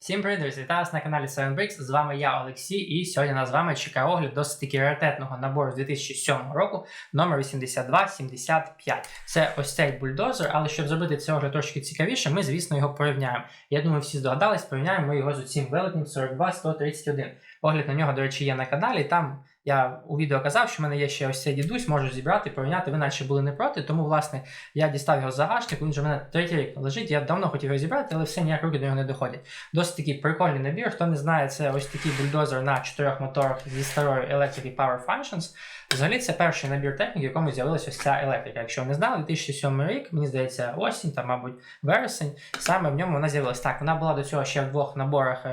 Всім привіт, друзі! Вітаю вас на каналі 7bricks. З вами я, Олексій, і сьогодні нас з вами чекає огляд досить таки раритетного набору з 2007 року, номер 8275. Це ось цей бульдозер, але щоб зробити цей огляд трошки цікавіше, ми, звісно, його порівняємо. Я думаю, всі здогадались, порівняємо ми його з цим великим 42131. Огляд на нього, до речі, є на каналі. Там я у відео казав, що в мене є ще ось цей дідусь, можу зібрати, порівняти. Ви наче були не проти, тому, власне, я дістав його з загашнику, він вже в мене третій рік лежить. Я давно хотів його зібрати, але все ніяк руки до нього не доходять. Досить такий прикольний набір. Хто не знає, це ось такий бульдозер на чотирьох моторах зі старою Electric Power Functions. Взагалі, це перший набір техніки, в якому з'явилася ось ця електрика. Якщо ви не знали, 2007 рік, мені здається, осінь, там, мабуть, вересень. Саме в ньому вона з'явилася. Так, вона була до цього ще в двох наборах.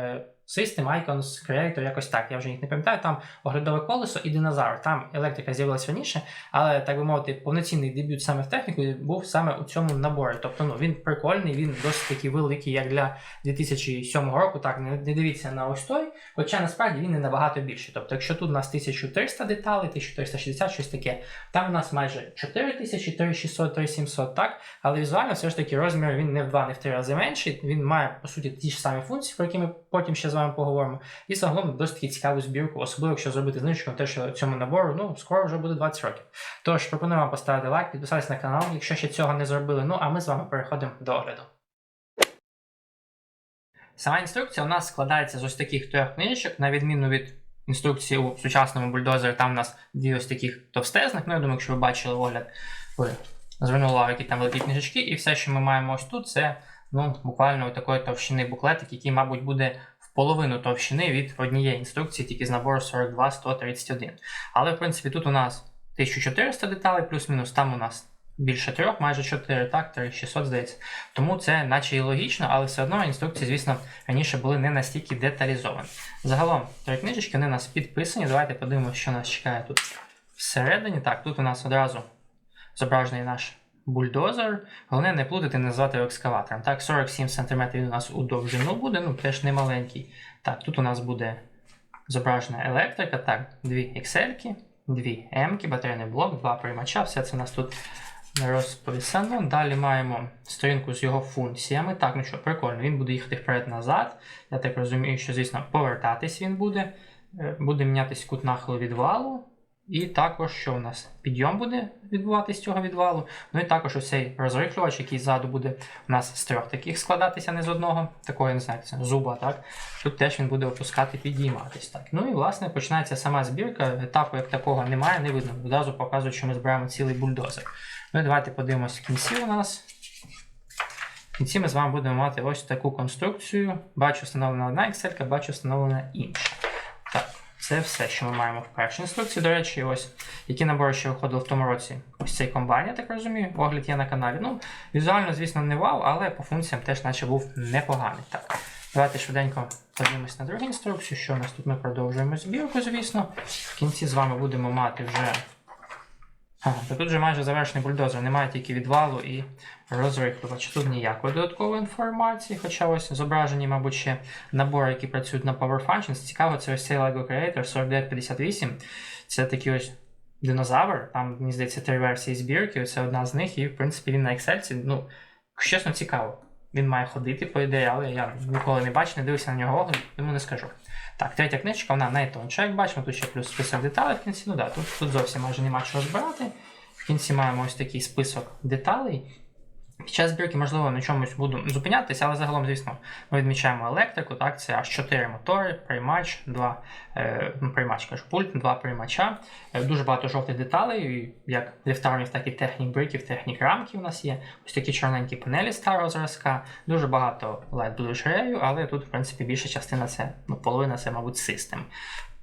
System, Icons, Creator, якось так, я вже їх не пам'ятаю. Там оглядове колесо і динозавр. Там електрика з'явилася раніше, але так би мовити, повноцінний дебют саме в техніку був саме у цьому наборі. Тобто, ну він прикольний, він досить таки великий, як для 2007 року. Так, не, не дивіться на ось той, хоча насправді він не набагато більший. Тобто, якщо тут у нас 1300 деталей, 1360, щось таке, там у нас майже 4000, 3600, 3700, так, але візуально все ж таки розмір він не в 2, не в 3 рази менший. Він має по суті ті ж самі функції, про які ми потім ще вами поговоримо. І загалом досить таки цікаву збірку, особливо якщо зробити знижку на те, що цьому набору ну скоро вже буде 20 років. Тож пропоную вам поставити лайк, підписатися на канал, якщо ще цього не зробили. Ну а ми з вами переходимо до огляду. Сама інструкція у нас складається з ось таких трьох книжечок, на відміну від інструкції у сучасному бульдозері, там у нас дві ось таких товстезних. Ну, я думаю, якщо ви бачили огляд, ви звернули увагу, які там великі книжечки, і все, що ми маємо ось тут, це ну, буквально такої товщини буклетик, який, мабуть, буде половину товщини від однієї інструкції, тільки з набору 42-131. Але, в принципі, тут у нас 1400 деталей, плюс-мінус, там у нас більше трьох, майже 4, так, 3600, здається. Тому це наче і логічно, але все одно інструкції, звісно, раніше були не настільки деталізовані. Загалом, три книжечки, вони у нас підписані. Давайте подивимося, що нас чекає тут всередині. Так, тут у нас одразу зображений наш бульдозер. Головне не плутати, назвати його екскаватором. Так, 47 см він у нас у довжину буде, ну теж не маленький. Так, тут у нас буде зображена електрика. Так, дві XL, дві М, батарейний блок, два приймача. Все це у нас тут розписано. Далі маємо сторінку з його функціями. Так, ну що, прикольно, він буде їхати вперед-назад. Я так розумію, що, звісно, повертатись він буде. Е, Буде мінятись кут нахилу відвалу. І також, що у нас підйом буде відбуватись з цього відвалу. Ну і також ось цей розрихлювач, який ззаду буде у нас з трьох таких складатися, не з одного, такого, не знаю, це зуба, так? Тут теж він буде опускати, підійматись. Так. Ну і власне починається сама збірка. Етапу як такого немає, не видно. Одразу показують, що ми збираємо цілий бульдозер. Ну і давайте подивимось в кінці у нас. В кінці ми з вами будемо мати ось таку конструкцію. Бачу встановлена одна Excel, бачу встановлена інша. Це все, що ми маємо в першій інструкції. До речі, ось які набори ще виходили в тому році. Ось цей комбайн, я так розумію, огляд є на каналі. Ну, візуально, звісно, не вау, але по функціям теж наче був непоганий. Так, давайте швиденько подивимось на другу інструкцію. Що у нас тут ми продовжуємо збірку, звісно. В кінці з вами будемо мати вже. То тут вже майже завершений бульдозер, немає тільки відвалу і розрихлювача. Тут ніякої додаткової інформації, хоча ось зображені, мабуть, ще набори, які працюють на Power Functions. Цікаво, це ось цей LEGO Creator 4958. Це такий ось динозавр, там, мені здається, три версії збірки, це одна з них, і в принципі він на Excel. Ну, чесно, цікаво. Він має ходити, по ідеї, але я ніколи не бачу, не дивився на нього огляд, тому не скажу. Так, третя книжка, вона найтонша, як бачимо, тут ще плюс список деталей в кінці. Ну да, тут, тут зовсім майже нема чого збирати. В кінці маємо ось такий список деталей. Під час збірки, можливо, на чомусь буду зупинятися, але загалом, звісно, ми відмічаємо електрику, так, це аж 4 мотори, приймач, 2 е, ну, приймач, кажу, пульт, 2 приймача. Е, дуже багато жовтих деталей, як ліфтармів, так і технік бриків, технік рамків у нас є. Ось такі чорненькі панелі старого зразка, дуже багато LED Blue Ray, але тут, в принципі, більша частина це, ну, половина це, мабуть, систем.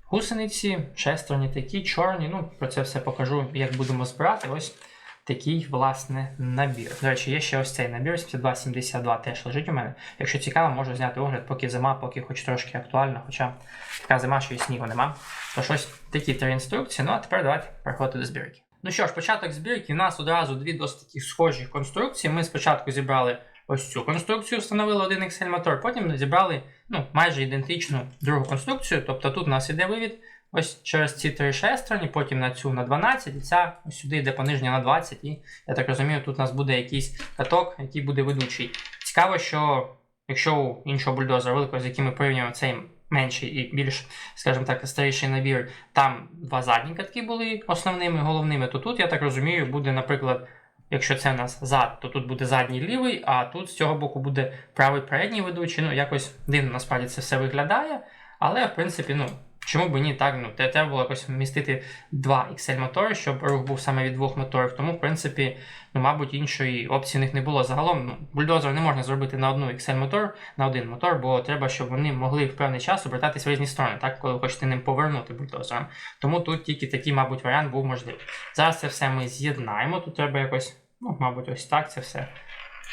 Гусениці, шестерні такі, чорні. Ну, про це все покажу, як будемо збирати. Ось такий, власне, набір. До речі, є ще ось цей набір 7272 теж лежить у мене. Якщо цікаво, можу зняти огляд, поки зима, поки хоч трошки актуально, хоча така зима, що і снігу нема. Тож ось такі три інструкції. Ну а тепер давайте переходити до збірки. Ну що ж, початок збірки. У нас одразу дві досить такі схожі конструкції. Ми спочатку зібрали ось цю конструкцію, встановили один Excel мотор, потім зібрали ну, майже ідентичну другу конструкцію. Тобто тут у нас іде вивід ось через ці три шестерні, потім на цю на 12, і ця ось сюди йде пониження на 20. І я так розумію, тут у нас буде якийсь каток, який буде ведучий. Цікаво, що якщо у іншого бульдозера великого, з яким ми порівнюємо цей менший і більш, скажімо так, старіший набір, там два задні катки були основними, головними, то тут, я так розумію, буде, наприклад, якщо це у нас зад, то тут буде задній лівий, а тут з цього боку буде правий передній ведучий. Ну, якось дивно насправді це все виглядає. Але, в принципі, ну, чому б ні, так, ну, треба було якось вмістити два XL мотори, щоб рух був саме від двох моторів. Тому, в принципі, ну, мабуть, іншої опції в них не було. Загалом, ну, бульдозер не можна зробити на одну XL мотор, на один мотор, бо треба, щоб вони могли в певний час обертатись в різні сторони, так, коли ви хочете ним повернути бульдозером. Тому тут тільки такий, мабуть, варіант був можливий. Зараз це все ми з'єднаємо. Тут треба якось, ну, мабуть, ось так це все.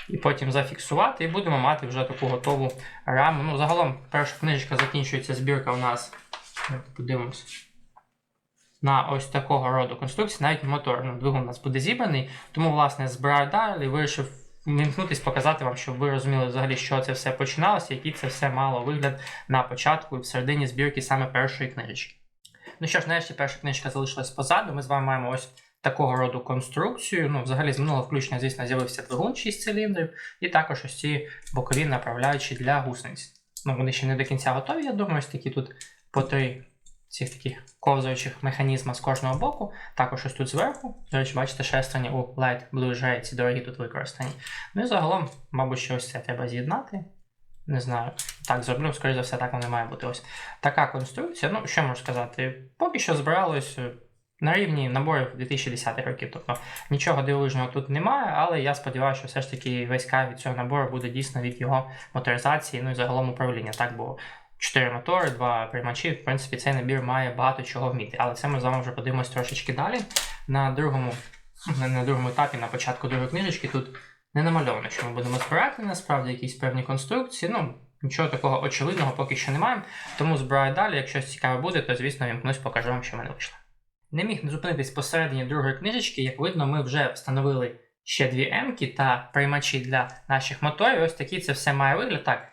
І потім зафіксувати, і будемо мати вже таку готову раму. Ну, загалом, перша книжечка закінчується збірка у нас. Давайте Подивимось. На ось такого роду конструкції, навіть мотор ну, двигун у нас буде зібраний. Тому, власне, збираю далі, вирішив вимкнутись, показати вам, щоб ви розуміли взагалі, що це все починалося, який це все мало вигляд на початку і в середині збірки саме першої книжечки. Ну що ж, нарешті перша книжка залишилась позаду. Ми з вами маємо ось такого роду конструкцію. Ну, взагалі, з минулого включення, звісно, з'явився двигун 6 циліндрів, і також ось ці бокові направляючі для гусениць. Ну, вони ще не до кінця готові, я думаю, ось такі тут по три цих таких ковзаючих механізма з кожного боку. Також ось тут зверху. До речі, бачите, шестерні у Light Blue J, ці дорогі тут використані. Ну і загалом, мабуть, що це треба з'єднати. Не знаю, так зроблю, скоріше за все, так воно має бути. Ось така конструкція. Ну, що можу сказати? Поки що збиралось е, на рівні наборів 2010 років. Тобто нічого дивовижного тут немає, але я сподіваюся, що все ж таки весь кайф від цього набору буде дійсно від його моторизації, ну і загалом управління. Так, бо 4 мотори, 2 приймачі, в принципі, цей набір має багато чого вміти. Але це ми з вами вже подивимось трошечки далі. На другому, на, другому етапі, на початку другої книжечки, тут не намальовано, що ми будемо збирати насправді якісь певні конструкції. Ну, нічого такого очевидного поки що немає. Тому збираю далі. Якщо щось цікаве буде, то звісно вімкнусь, покажу вам, що мене вийшло. Не міг не зупинитись посередині другої книжечки. Як видно, ми вже встановили ще дві М-ки та приймачі для наших моторів. Ось такий це все має вигляд. Так,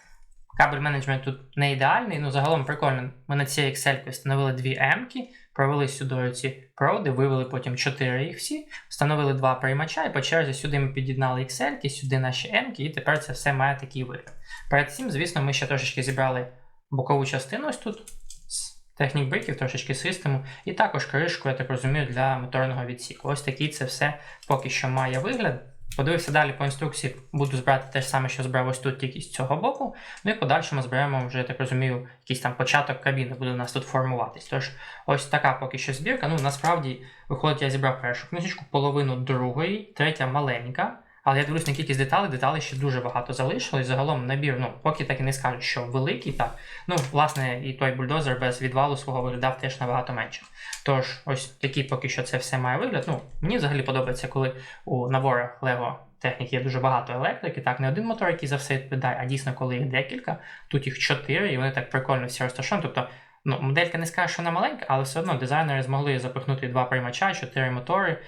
кабель менеджмент тут не ідеальний, ну загалом прикольно. Ми на цій Excel встановили дві М-ки, провели сюди ці проводи, вивели потім 4 їх всі, встановили два приймача, і по черзі сюди ми під'єднали Excel, сюди наші М-ки, і тепер це все має такий вигляд. Перед цим, звісно, ми ще трошечки зібрали бокову частину ось тут з технік бриків, трошечки систему, і також кришку, я так розумію, для моторного відсіку. Ось такий це все поки що має вигляд. Подивився далі по інструкції, буду збирати те ж саме, що збирав ось тут тільки з цього боку. Ну і подальшому зберемо вже, так розумію, якийсь там початок кабіни буде у нас тут формуватись. Тож ось така поки що збірка. Ну насправді, виходить, я зібрав першу книжечку, половину другої, третя маленька. Але я дивлюсь на кількість деталей, деталей ще дуже багато залишилось. Загалом набір, ну, поки так і не скажу, що великий, так. Ну, власне, і той бульдозер без відвалу свого виглядав теж набагато менше. Тож, ось такий поки що це все має вигляд. Ну, мені взагалі подобається, коли у наборах Lego технік є дуже багато електрики. Так, не один мотор, який за все відповідає, а дійсно, коли їх декілька, тут їх чотири, і вони так прикольно всі розташовані. Тобто, ну, моделька не скаже, що вона маленька, але все одно дизайнери змогли запихнути два приймача, чотири мотори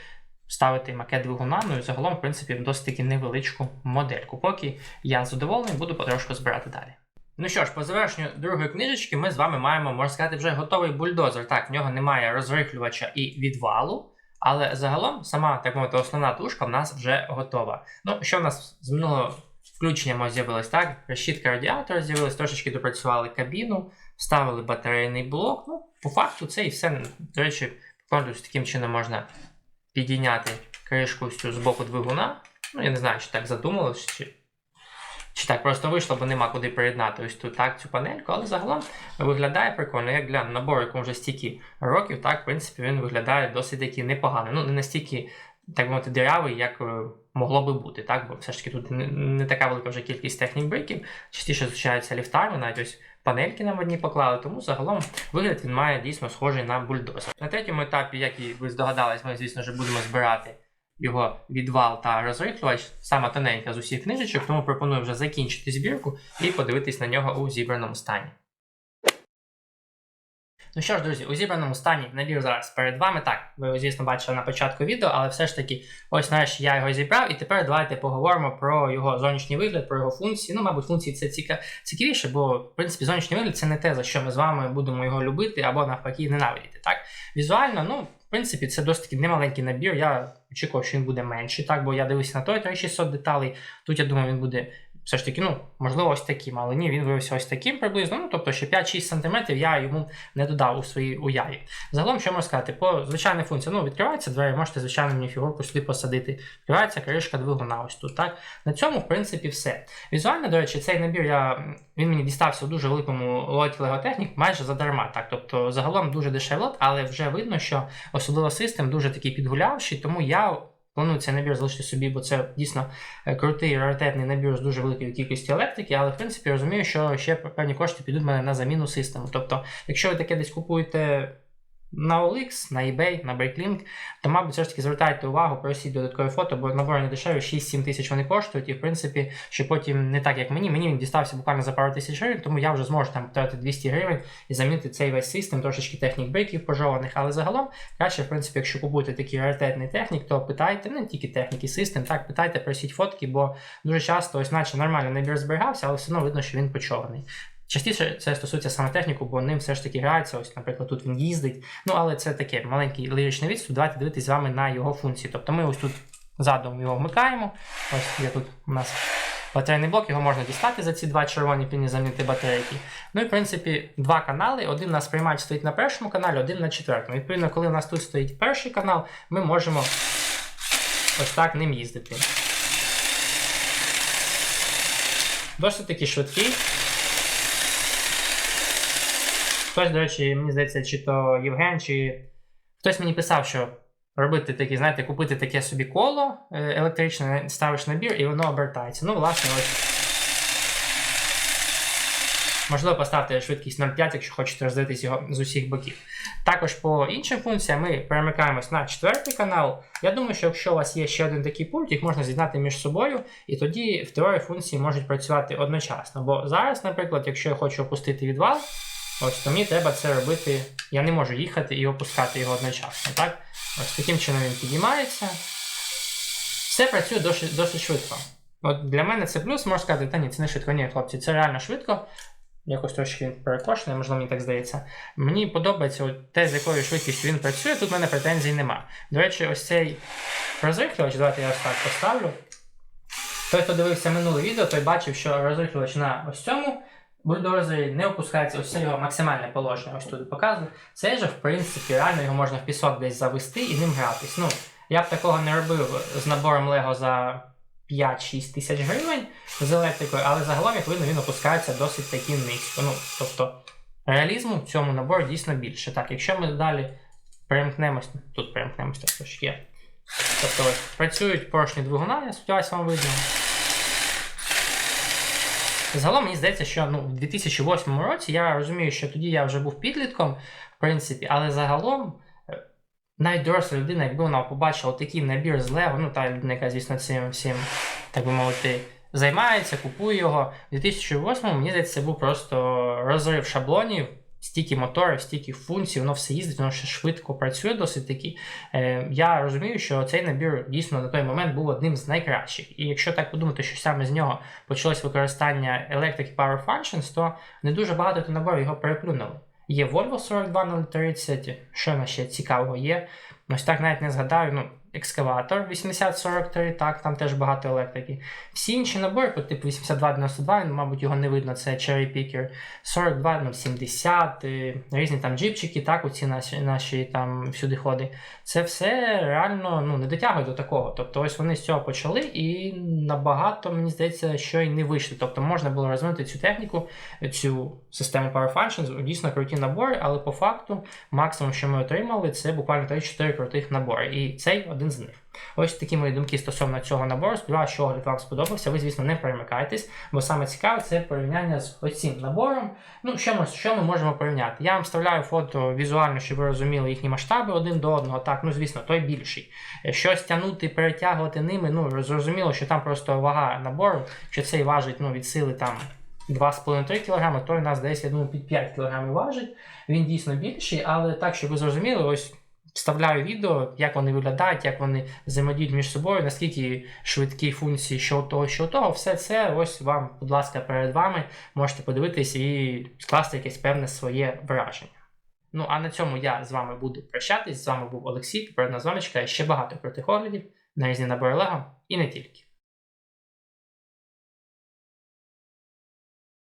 ставити макет двигуна, ну і загалом, в принципі, досить таки невеличку модельку. Поки я задоволений, буду потрошку збирати далі. Ну що ж, по завершенню другої книжечки ми з вами маємо, можна сказати, вже готовий бульдозер. Так, в нього немає розрихлювача і відвалу, але загалом сама, так мовити, основна тушка в нас вже готова. Ну, що в нас з минулого включення з'явилось, так? Решітка радіатора з'явилась, трошечки допрацювали кабіну, вставили батарейний блок. Ну, по факту це і все, до речі, таким чином можна підійняти кришку з боку двигуна. Ну, я не знаю, чи так задумалось, чи, чи так просто вийшло, бо нема куди приєднати ось тут так цю панельку, але загалом виглядає прикольно. Як для набору, якому вже стільки років, так, в принципі, він виглядає досить таки непогано. Ну, не настільки, так мовити, дирявий, як е, могло би бути, так? Бо все ж таки тут не, не така велика вже кількість технік брейків, частіше зустрічаються ліфтарми, навіть ось панельки нам одні поклали, тому загалом вигляд він має дійсно схожий на бульдозер. На третьому етапі, як і ви здогадались, ми, звісно ж, будемо збирати його відвал та розрихлювач, саме тоненька з усіх книжечок, тому пропоную вже закінчити збірку і подивитись на нього у зібраному стані. Ну що ж, друзі, у зібраному стані набір зараз перед вами. Так, ви звісно, бачили на початку відео, але все ж таки, ось нарешті я його зібрав, і тепер давайте поговоримо про його зовнішній вигляд, про його функції. Ну, мабуть, функції це ціка... цікавіше, бо, в принципі, зовнішній вигляд це не те, за що ми з вами будемо його любити або навпаки ненавидіти. Так, візуально, ну, в принципі, це досить таки немаленький набір. Я очікував, що він буде менший, так, бо я дивився на той 3600 деталей. Тут я думаю, він буде все ж таки, ну, можливо, ось таким, але ні, він виявився ось таким приблизно. Ну, тобто, ще 5-6 см я йому не додав у своїй уяві. Загалом, що можу сказати, по звичайній функції, ну, відкривається двері, можете, звичайно, мені фігурку сюди посадити. Відкривається кришка двигуна ось тут. так. На цьому, в принципі, все. Візуально, до речі, цей набір я, він мені дістався у дуже великому лоті Lego майже задарма. Так, тобто, загалом дуже дешевий лот, але вже видно, що особливо систем дуже такий підгулявший, тому я. Планую цей набір залишити собі, бо це дійсно е, крутий раритетний набір з дуже великою кількістю електрики, але в принципі розумію, що ще певні кошти підуть в мене на заміну систему. Тобто, якщо ви таке десь купуєте на OLX, на eBay, на Breaklink, то, мабуть, все ж таки звертайте увагу, просіть додаткові фото, бо набори не дешеві, 6-7 тисяч вони коштують, і в принципі, що потім не так, як мені. Мені він дістався буквально за пару тисяч гривень, тому я вже зможу там потратити 200 гривень і замінити цей весь систем, трошечки технік брейків пожованих. Але загалом, краще, в принципі, якщо купуєте такий раритетний технік, то питайте, не тільки техніки, систем, так, питайте, просіть фотки, бо дуже часто, ось наче нормально набір зберігався, але все одно видно, що він почований. Частіше це стосується саме техніку, бо ним все ж таки грається. Ось, наприклад, тут він їздить. Ну, але це таке маленький ліричний відступ. Давайте дивитися з вами на його функції. Тобто ми ось тут задом його вмикаємо. Ось є тут у нас батарейний блок, його можна дістати за ці два червоні піні, замінити батарейки. Ну і в принципі два канали. Один у нас приймач стоїть на першому каналі, один на четвертому. Відповідно, коли у нас тут стоїть перший канал, ми можемо ось так ним їздити. Досить таки швидкий. Хтось, до речі, мені здається, чи то Євген, чи хтось мені писав, що робити такі, знаєте, купити таке собі коло е, електричне, ставиш набір і воно обертається. Ну, власне, ось. Можливо, поставити швидкість 0,5, якщо хочете роздивитись його з усіх боків. Також по іншим функціям ми перемикаємось на четвертий канал. Я думаю, що якщо у вас є ще один такий пульт, їх можна з'єднати між собою, і тоді в теорії функції можуть працювати одночасно. Бо зараз, наприклад, якщо я хочу опустити відвал, Ось то мені треба це робити. Я не можу їхати і опускати його одночасно. так? Ось таким чином він підіймається. Все працює досить, досить швидко. От Для мене це плюс, можна сказати, та ні, це не швидко. Ні, хлопці, це реально швидко. Якось трошки він перекошений, можливо, мені так здається. Мені подобається от те, з якою швидкістю він працює, тут в мене претензій нема. До речі, ось цей розрихлювач, давайте я ось так поставлю. Той, хто дивився минуле відео, той бачив, що розрихлювач на ось цьому бульдозері не опускається ось це його максимальне положення, ось тут показую. Це же, в принципі, реально його можна в пісок десь завести і ним гратись. Ну, я б такого не робив з набором Лего за 5-6 тисяч гривень з електрикою, але загалом, як видно, він опускається досить таки низько. Ну, тобто реалізму в цьому наборі дійсно більше. Так, якщо ми далі перемкнемось, тут перемкнемось так трошки. Тобто ось працюють поршні двигуна, я сподіваюся, вам видно. Загалом мені здається, що ну, в 2008 році я розумію, що тоді я вже був підлітком, в принципі, але загалом е, навіть доросла людина, якби вона побачила такий набір з Лего, ну та людина, яка, звісно, цим всім, так би мовити, займається, купує його. В 2008 мені здається, це був просто розрив шаблонів стільки моторів, стільки функцій, воно все їздить, воно ще швидко працює досить таки. Е, Я розумію, що цей набір дійсно на той момент був одним з найкращих. І якщо так подумати, що саме з нього почалось використання Electric Power Functions, то не дуже багато наборів його переплюнули. Є Volvo 42030, що на ще цікавого є. Ось так навіть не згадаю. ну, екскаватор 8043, так, там теж багато електрики. Всі інші набори, по типу 8292, мабуть, його не видно, це Cherry Picker, 42, ну, 70, різні там джипчики, так, оці наші наші там всюди ходи. Це все реально ну, не дотягує до такого. Тобто ось вони з цього почали і набагато, мені здається, що й не вийшли. Тобто можна було розвинути цю техніку, цю систему Power Functions, дійсно круті набори, але по факту максимум, що ми отримали, це буквально 3-4 крутих набори. І цей один з них. Ось такі мої думки стосовно цього набору. Сподіваюся, що огляд вам сподобався. Ви, звісно, не перемикайтесь, бо саме цікаве це порівняння з ось цим набором. Ну, що ми що ми можемо порівняти? Я вам вставляю фото візуально, щоб ви розуміли їхні масштаби один до одного. Так, ну звісно, той більший. Щось тягнути, перетягувати ними. Ну, зрозуміло, що там просто вага набору, що цей важить ну, від сили там. 2,5-3 кг, той у нас десь, я думаю, під 5 кг важить. Він дійсно більший, але так, щоб ви зрозуміли, ось Вставляю відео, як вони виглядають, як вони взаємодіють між собою, наскільки швидкі функції що того, що того, все це ось вам, будь ласка, перед вами можете подивитись і скласти якесь певне своє враження. Ну а на цьому я з вами буду прощатись. З вами був Олексій, попередна звоночка, ще багато крутих оглядів на різні набори Лего і не тільки.